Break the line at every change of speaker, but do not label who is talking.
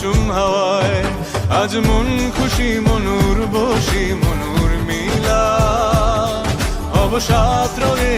চুম হাওয়ায় আজ মন খুশি মনুর বসি মনুর মিলা। অবসাদ রঙে